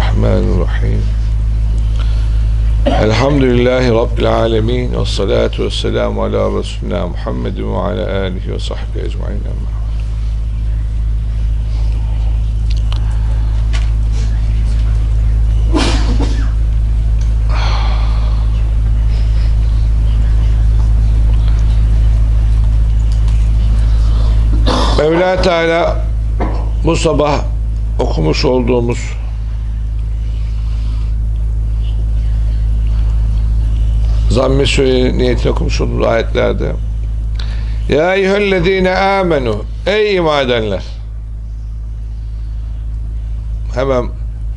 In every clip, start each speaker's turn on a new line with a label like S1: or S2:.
S1: Bismillahirrahmanirrahim. Elhamdülillahi Rabbil alemin ve salatu ve selamu ala Resulina Muhammedin ve ala alihi ve sahbihi ecmain amma. Mevla Teala bu sabah okumuş olduğumuz zamm-ı Sûre'nin niyetini okumuş olduğumuz ayetlerde Ya eyyühellezine amenu Ey iman edenler Hemen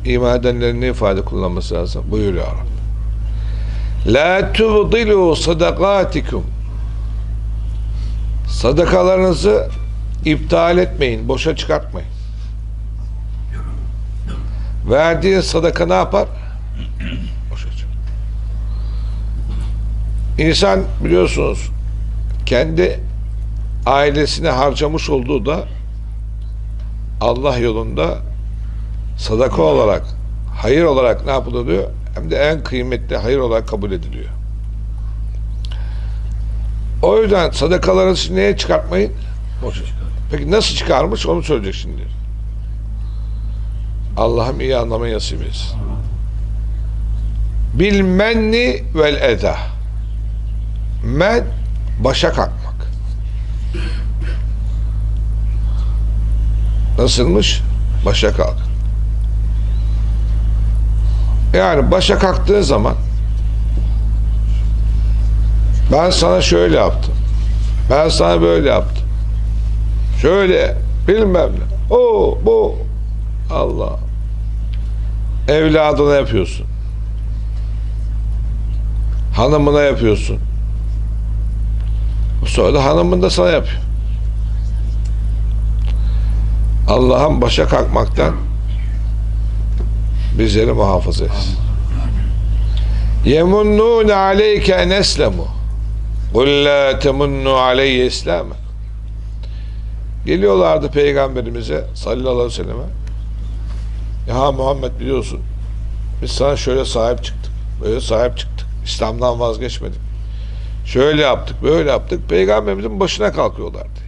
S1: iman edenlerin ne ifade kullanması lazım? Buyur ya Rabbi. La tubdilu sadakatikum Sadakalarınızı iptal etmeyin, boşa çıkartmayın. Verdiğin sadaka ne yapar? Boşa çıkar. İnsan biliyorsunuz kendi ailesine harcamış olduğu da Allah yolunda sadaka olarak, hayır olarak ne yapılıyor? Hem de en kıymetli hayır olarak kabul ediliyor. O yüzden sadakalarınızı neye çıkartmayın? Boşa. Peki nasıl çıkarmış onu söyleyecek şimdi. Allah'ım iyi anlamayı nasip etsin. Bil menni vel eda. Men başa kalkmak. Nasılmış? Başa kalk. Yani başa kalktığın zaman ben sana şöyle yaptım. Ben sana böyle yaptım. Şöyle bilmem ne. O bu Allah. Evladına yapıyorsun. Hanımına yapıyorsun. Sonra da hanımın da sana yapıyor. Allah'ım başa kalkmaktan bizleri muhafaza etsin. Yemunnûne aleyke en eslemu. Kul la temunnu aleyye islamek. Geliyorlardı peygamberimize sallallahu aleyhi ve selleme. Ya Muhammed biliyorsun biz sana şöyle sahip çıktık. Böyle sahip çıktık. İslam'dan vazgeçmedik Şöyle yaptık, böyle yaptık. Peygamberimizin başına kalkıyorlardı.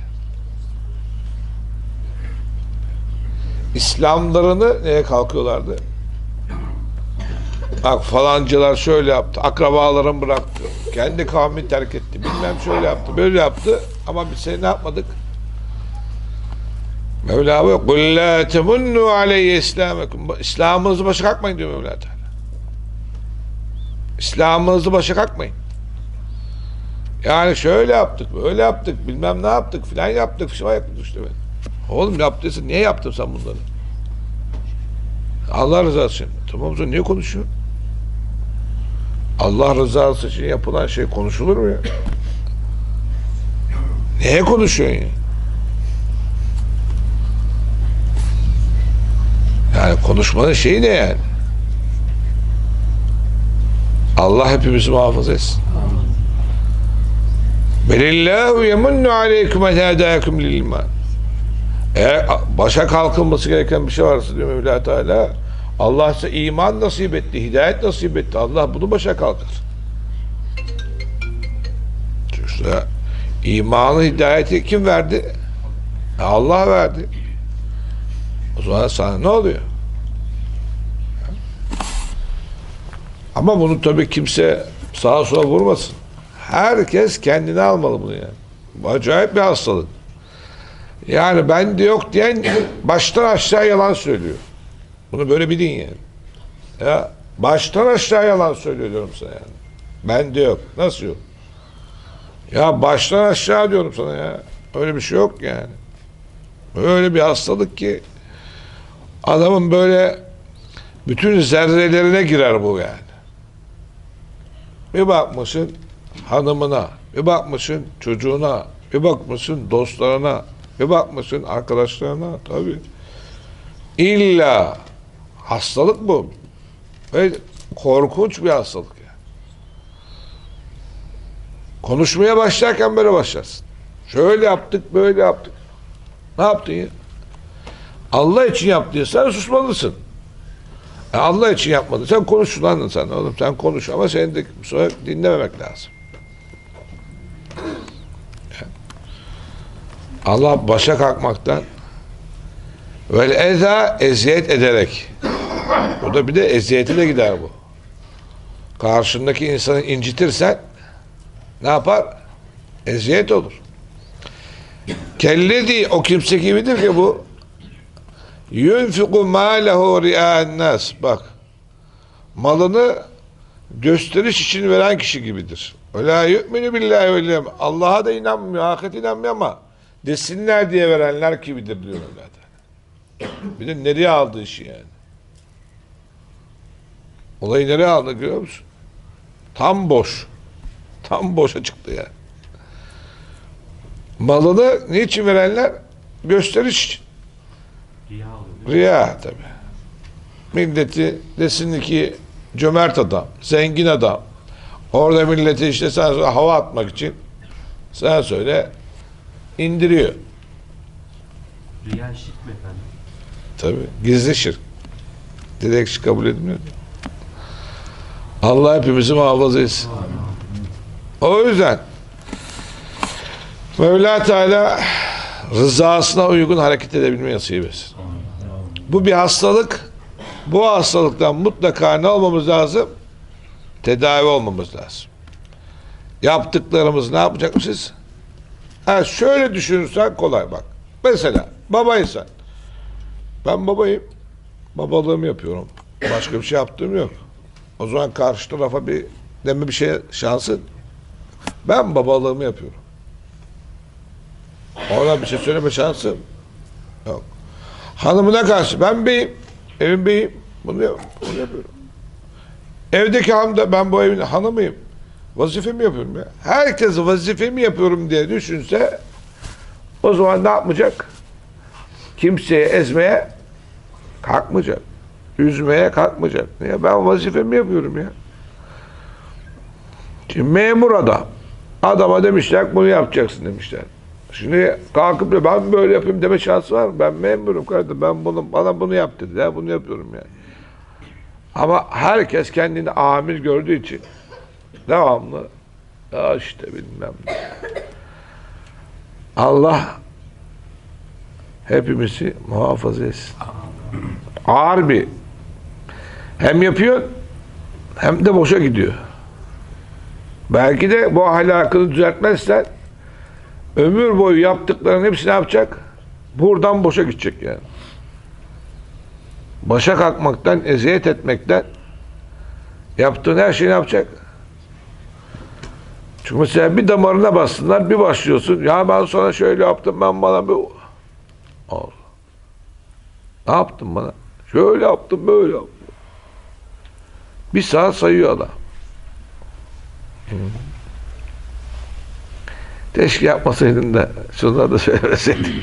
S1: İslamlarını neye kalkıyorlardı? Bak falancılar şöyle yaptı. Akrabalarım bıraktı. Kendi kavmini terk etti. Bilmem şöyle yaptı. Böyle yaptı. Ama biz seni ne yapmadık? Mevla buyuruyor. قُلْ لَا تَمُنُّوا عَلَيْهِ İslamakum. İslamınızı başa kalkmayın diyor Mevla Teala. İslamınızı başa kalkmayın. Yani şöyle yaptık, böyle yaptık, bilmem ne yaptık, filan yaptık, filan yaptık işte ben. Oğlum yaptıysa niye yaptın sen bunları? Allah rızası için. Tamam sen niye konuşuyorsun? Allah rızası için yapılan şey konuşulur mu ya? Neye konuşuyorsun ya? Yani konuşmanın şeyi ne yani? Allah hepimizi muhafaza etsin. Belillahu yemunnu aleyküm et hedâküm lil iman. Eğer başa kalkılması gereken bir şey varsa diyor Mevla Teala Allah size iman nasip etti, hidayet nasip etti. Allah bunu başa kalkar. İşte imanı, hidayeti kim verdi? E Allah verdi. O zaman sana ne oluyor? Ama bunu tabii kimse sağa sola vurmasın. Herkes kendine almalı bunu yani. Acayip bir hastalık. Yani bende yok diyen baştan aşağı yalan söylüyor. Bunu böyle bilin yani. Ya baştan aşağı yalan söylüyor diyorum sana yani. Bende yok. Nasıl yok? Ya baştan aşağı diyorum sana ya. Öyle bir şey yok yani. Öyle bir hastalık ki adamın böyle bütün zerrelerine girer bu yani. Bir bakmışsın hanımına, bir bakmışsın çocuğuna, bir bakmışsın dostlarına, bir bakmışsın arkadaşlarına tabii. İlla hastalık bu. Ve korkunç bir hastalık yani. Konuşmaya başlarken böyle başlarsın. Şöyle yaptık, böyle yaptık. Ne yaptın ya? Allah için yaptıysan susmalısın. E, Allah için yapmadın. Sen konuş lan sen oğlum. Sen konuş ama senin de dinlememek lazım. Allah başa kalkmaktan böyle eza eziyet ederek o da bir de eziyeti de gider bu. Karşındaki insanı incitirsen ne yapar? Eziyet olur. Kellezi o kimse gibidir ki bu yunfiku mâlehu riâen nas. Bak malını gösteriş için veren kişi gibidir. Öla yu'minu billahi vel yevm. Allah'a da inanmıyor, ahirete inanmıyor ama desinler diye verenler gibidir diyor Teala. Bir de nereye aldı işi yani? Olayı nereye aldı görüyor musun? Tam boş. Tam boşa çıktı yani. Malını niçin verenler? Gösteriş için.
S2: Riya oluyor.
S1: Riya tabi. Milleti desin ki cömert adam, zengin adam. Orada milleti işte sen hava atmak için sen söyle indiriyor.
S2: Riya şirk mi efendim?
S1: Tabi gizli şirk. Direkt şirk kabul edilmiyor. Allah hepimizi muhafaza etsin. O yüzden Mevla Teala rızasına uygun hareket edebilmeyi nasip etsin. Bu bir hastalık. Bu hastalıktan mutlaka ne olmamız lazım? Tedavi olmamız lazım. Yaptıklarımız ne yapacakmışız? Ha şöyle düşünürsen kolay bak. Mesela babaysan. Ben babayım. Babalığımı yapıyorum. Başka bir şey yaptığım yok. O zaman karşı tarafa bir deme bir şey şansın. Ben babalığımı yapıyorum. Ona bir şey söyleme şansım yok. Hanımına karşı ben beyim, evin beyim. Bunu, bunu yapıyorum. Evdeki hanım da ben bu evin hanımıyım. Vazifemi yapıyorum ya. Herkes vazifemi yapıyorum diye düşünse o zaman ne yapmayacak? Kimseye ezmeye kalkmayacak. Üzmeye kalkmayacak. Niye? Ben vazifemi yapıyorum ya. Şimdi memur adam. Adama demişler bunu yapacaksın demişler. Şimdi kalkıp da ben böyle yapayım deme şansı var mı? Ben memurum kardeşim. Ben bunu, bana bunu yap dedi. Ya bunu yapıyorum yani. Ama herkes kendini amir gördüğü için devamlı ya işte bilmem ne. Allah hepimizi muhafaza etsin. Ağır bir hem yapıyor hem de boşa gidiyor. Belki de bu ahlakını düzeltmezsen ömür boyu yaptıkların hepsini yapacak? Buradan boşa gidecek yani. Başa kalkmaktan, eziyet etmekten yaptığın her şeyi yapacak? Çünkü mesela bir damarına bassınlar, bir başlıyorsun. Ya ben sana şöyle yaptım, ben bana bir... Allah. Ne yaptın bana? Şöyle yaptım, böyle yaptım. Bir saat sayıyor adam. Keşke yapmasaydın da şunları da söylemeseydin.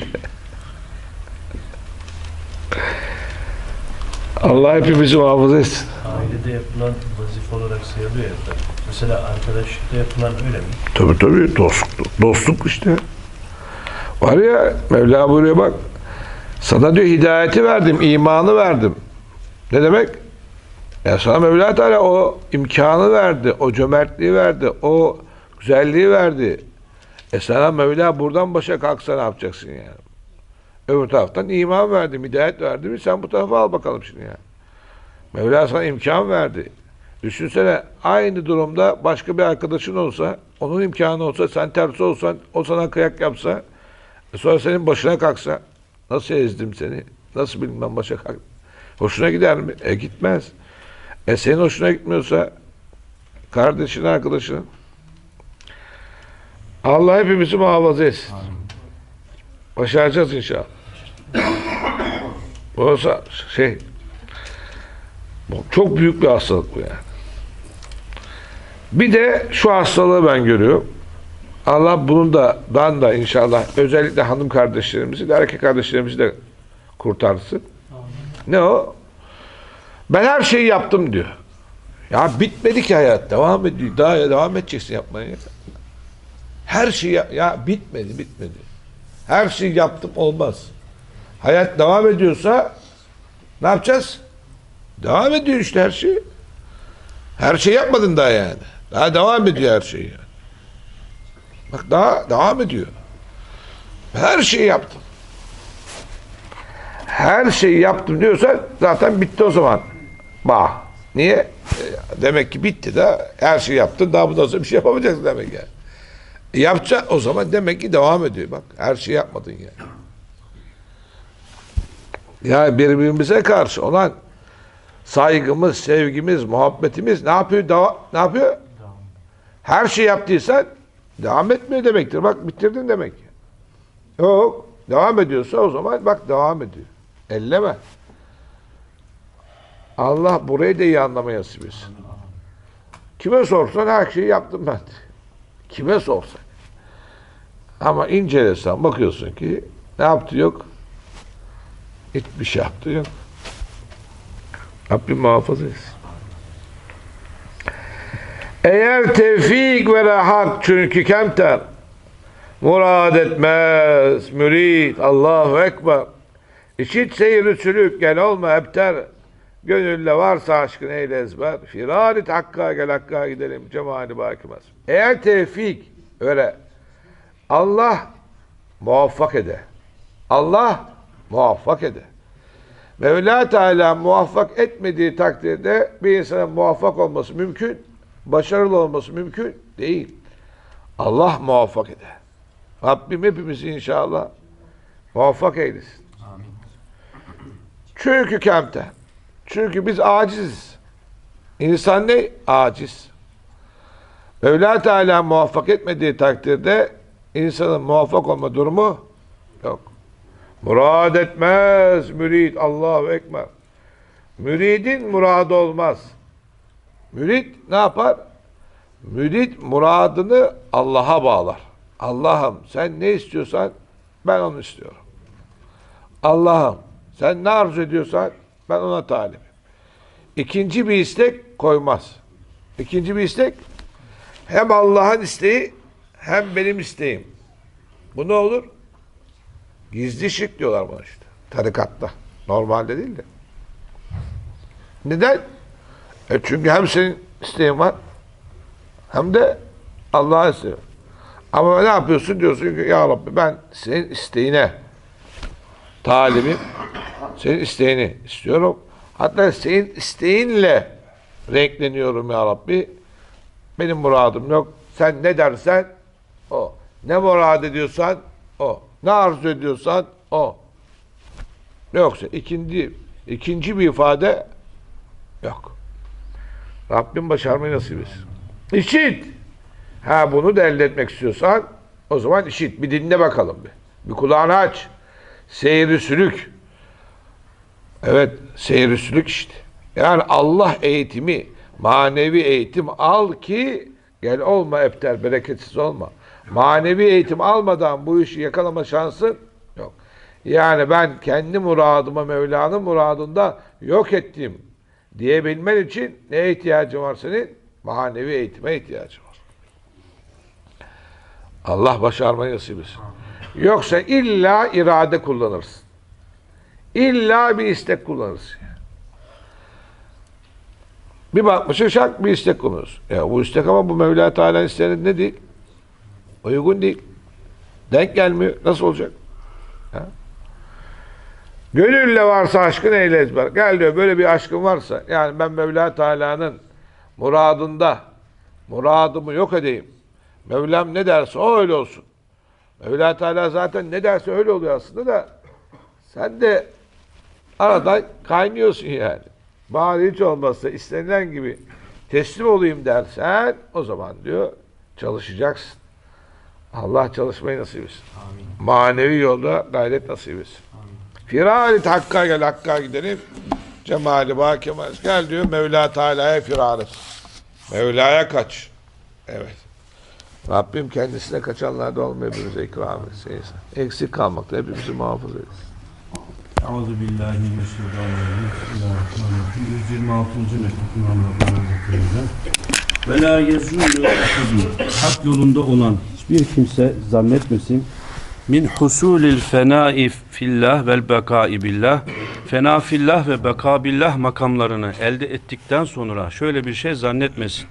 S1: Allah hepimizi muhafaza etsin.
S3: Ailede yapılan vazife olarak sayılıyor ya. Mesela arkadaşlıkta yapılan öyle mi?
S1: Tabii tabii dostluk, dostluk işte. Var ya Mevla buyuruyor bak. Sana diyor hidayeti verdim, imanı verdim. Ne demek? Ya sana Mevla Teala o imkanı verdi, o cömertliği verdi, o güzelliği verdi. E sana Mevla buradan başa kalksa ne yapacaksın yani? Öbür taraftan iman verdim, hidayet verdim. Sen bu tarafa al bakalım şimdi yani. Mevla sana imkan verdi. Düşünsene aynı durumda başka bir arkadaşın olsa, onun imkanı olsa, sen tersi olsan, o sana kıyak yapsa, e sonra senin başına kalksa, nasıl ezdim seni, nasıl bilmem başa kalk. Hoşuna gider mi? E gitmez. E senin hoşuna gitmiyorsa, kardeşin, arkadaşın, Allah hepimizi muhafaza etsin. Başaracağız inşallah. Olsa şey, çok büyük bir hastalık bu yani. Bir de şu hastalığı ben görüyorum. Allah bunun da ben de inşallah özellikle hanım kardeşlerimizi de erkek kardeşlerimizi de kurtarsın. Ne o? Ben her şeyi yaptım diyor. Ya bitmedi ki hayat. Devam ediyor. Daha devam edeceksin yapmaya. Her şey ya, ya bitmedi, bitmedi. Her şeyi yaptım olmaz. Hayat devam ediyorsa ne yapacağız? Devam ediyor işte her şey. Her şey yapmadın daha yani. Daha devam ediyor her şey yani. Bak daha devam ediyor. Her şeyi yaptım. Her şeyi yaptım diyorsan zaten bitti o zaman. Bah. Niye? E, Demek ki bitti de her şeyi yaptın daha bundan sonra bir şey yapamayacaksın demek yani. Yapacak o zaman demek ki devam ediyor. Bak her şeyi yapmadın yani. Yani birbirimize karşı olan saygımız, sevgimiz, muhabbetimiz ne yapıyor? Deva- ne yapıyor? Her şey yaptıysan devam etmiyor demektir. Bak bitirdin demek. Yok. Devam ediyorsa o zaman bak devam ediyor. Elleme. Allah burayı da iyi anlamaya etsin. Kime sorsan her şeyi yaptım ben. Kime sorsan. Ama incelesen bakıyorsun ki ne yaptı yok. Hiçbir şey yaptı yok. Rabbim muhafaza. Eğer tevfik ve rahat çünkü kemter murad etmez mürid Allahu Ekber İşit seyri sülük gel olma ebter Gönülle varsa aşkın eyle ezber Firarit hakka gel hakka gidelim cemali bakimaz Eğer tevfik öyle Allah muvaffak ede Allah muvaffak ede Mevla Teala muvaffak etmediği takdirde bir insanın muvaffak olması mümkün, başarılı olması mümkün değil. Allah muvaffak eder. Rabbim hepimizi inşallah muvaffak eylesin. Çünkü kemte. Çünkü biz aciziz. İnsan ne? Aciz. Mevla Teala muvaffak etmediği takdirde insanın muvaffak olma durumu yok. Murad etmez mürid Allahu Ekber. Müridin muradı olmaz. Mürid ne yapar? Mürid muradını Allah'a bağlar. Allah'ım sen ne istiyorsan ben onu istiyorum. Allah'ım sen ne arzu ediyorsan ben ona talibim. İkinci bir istek koymaz. İkinci bir istek hem Allah'ın isteği hem benim isteğim. Bu ne olur? Gizli şirk diyorlar buna işte. Tarikatta. Normalde değil de. Neden? E çünkü hem senin isteğin var hem de Allah'a istiyor. Ama ne yapıyorsun? Diyorsun ki ya Rabbi ben senin isteğine talibim. Senin isteğini istiyorum. Hatta senin isteğinle renkleniyorum ya Rabbi. Benim muradım yok. Sen ne dersen o. Ne murad ediyorsan o. Ne arzu ediyorsan o. Yoksa ikinci, ikinci bir ifade yok. Rabbim başarmayı nasip etsin. İşit. Ha bunu da elde etmek istiyorsan o zaman işit. Bir dinle bakalım bir. Bir kulağını aç. Seyri sülük. Evet, seyri sülük işte. Yani Allah eğitimi, manevi eğitim al ki gel olma epter, bereketsiz olma. Manevi eğitim almadan bu işi yakalama şansın yok. Yani ben kendi muradıma Mevla'nın muradında yok ettim diyebilmen için neye ihtiyacın var senin? Manevi eğitime ihtiyacın var. Allah başarmayı nasip etsin. Yoksa illa irade kullanırsın. İlla bir istek kullanırsın. Bir bakmışsın şak bir istek kullanırsın. Ya bu istek ama bu Mevla Teala'nın isteğinin ne değil? Uygun değil. Denk gelmiyor. Nasıl olacak? Ha? Gönülle varsa aşkın eyle ezber. Gel diyor böyle bir aşkın varsa yani ben Mevla Teala'nın muradında muradımı yok edeyim. Mevlam ne derse o öyle olsun. Mevla Teala zaten ne derse öyle oluyor aslında da sen de arada kaynıyorsun yani. Bari hiç olmazsa istenilen gibi teslim olayım dersen o zaman diyor çalışacaksın. Allah çalışmayı nasip etsin. Manevi yolda gayret nasip etsin. Firarit hakka gel hakka gidelim. Cemali bakemez. Gel diyor Mevla Teala'ya firar et. Mevla'ya kaç. Evet. Rabbim kendisine kaçanlarda olmayı hepimize ikram etsin. Eksik kalmakta hepimizi muhafaza etsin.
S4: Euzu billahi mineşşeytanirracim. Bismillahirrahmanirrahim. 126. mektup İmam Rabbani Hazretleri'nden. Ve la yezûlü. Hak yolunda olan hiçbir kimse zannetmesin. Min husulil fenai fillah vel bekai billah fenafillah ve bekabillah makamlarını elde ettikten sonra şöyle bir şey zannetmesin.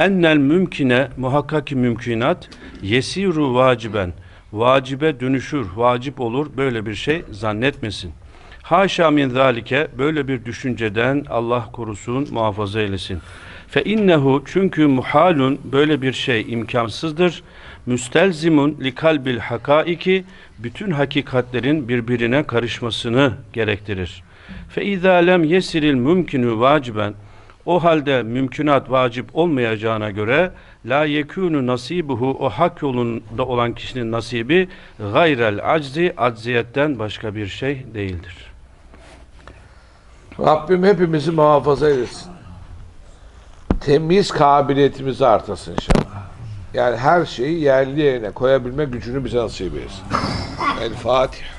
S4: Ennel mümkine muhakkak ki mümkünat yesiru vaciben vacibe dönüşür, vacip olur böyle bir şey zannetmesin. Haşa min zalike böyle bir düşünceden Allah korusun muhafaza eylesin. Fe innehu çünkü muhalun böyle bir şey imkansızdır. Müstelzimun li kalbil hakaiki bütün hakikatlerin birbirine karışmasını gerektirir. Fe izâ lem yesiril mümkünü vaciben o halde mümkünat vacip olmayacağına göre la yekûnü nasibuhu o hak yolunda olan kişinin nasibi gayrel aczi acziyetten başka bir şey değildir.
S1: Rabbim hepimizi muhafaza eylesin. Temiz kabiliyetimizi artırsın inşallah. Yani her şeyi yerli yerine koyabilme gücünü bize nasip etsin. El Fatiha.